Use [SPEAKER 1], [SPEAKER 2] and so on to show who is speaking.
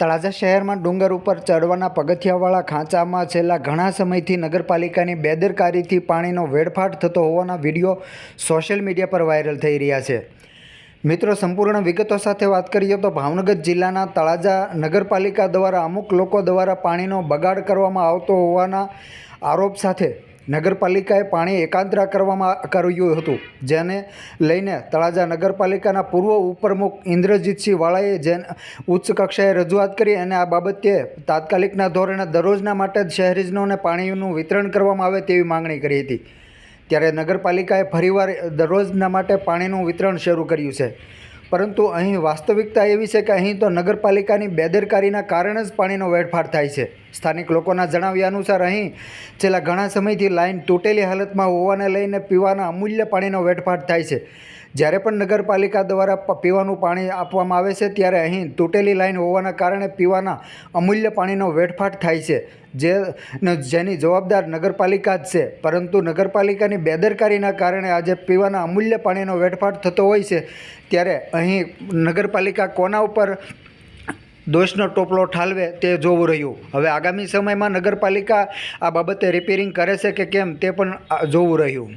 [SPEAKER 1] તળાજા શહેરમાં ડુંગર ઉપર ચડવાના પગથિયાવાળા ખાંચામાં છેલ્લા ઘણા સમયથી નગરપાલિકાની બેદરકારીથી પાણીનો વેડફાટ થતો હોવાના વીડિયો સોશિયલ મીડિયા પર વાયરલ થઈ રહ્યા છે. મિત્રો, સંપૂર્ણ વિગતો સાથે વાત કરીએ તો ભાવનગર જિલ્લાના તળાજા નગરપાલિકા દ્વારા અમુક લોકો દ્વારા પાણીનો બગાડ કરવામાં આવતો હોવાના આરોપ સાથે નગરપાલિકાએ પાણી એકાંતરા કરવામાં કર્યું હતું, જેને લઈને તળાજા નગરપાલિકાના પૂર્વ ઉપપ્રમુખ ઇન્દ્રજીતસિંહ વાળાએ જેન ઉચ્ચ કક્ષાએ રજૂઆત કરી અને આ બાબતે તાત્કાલિકના ધોરણે દરરોજના માટે શહેરીજનોને પાણીનું વિતરણ કરવામાં આવે તેવી માંગણી કરી હતી. ત્યારે નગરપાલિકાએ ફરીવાર દરરોજના માટે પાણીનું વિતરણ શરૂ કર્યું છે. પરંતુ અહીં વાસ્તવિકતા એવી છે કે અહીં તો નગરપાલિકાની બેદરકારીના કારણે જ પાણીનો વેડફાટ થાય છે. સ્થાનિક લોકોના જણાવ્યા અનુસાર અહીં છેલ્લા ઘણા સમયથી લાઇન તૂટેલી હાલતમાં હોવાને લઈને પીવાના અમૂલ્ય પાણીનો વેડફાટ થાય છે. જ્યારે પણ નગરપાલિકા દ્વારા પીવાનું પાણી આપવામાં આવે છે, ત્યારે અહીં તૂટેલી લાઇન હોવાના કારણે પીવાના અમૂલ્ય પાણીનો વેડફાટ થાય છે, જે જેની જવાબદાર નગરપાલિકા જ છે. પરંતુ નગરપાલિકાની બેદરકારીના કારણે આજે પીવાના અમૂલ્ય પાણીનો વેડફાટ થતો હોય છે, ત્યારે અહીં નગરપાલિકા કોના ઉપર દોષનો ટોપલો ઠાલવે તે જોવું રહ્યું. હવે આગામી સમયમાં નગરપાલિકા આ બાબતે રિપેરિંગ કરે છે કે કેમ તે પણ જોવું રહ્યું.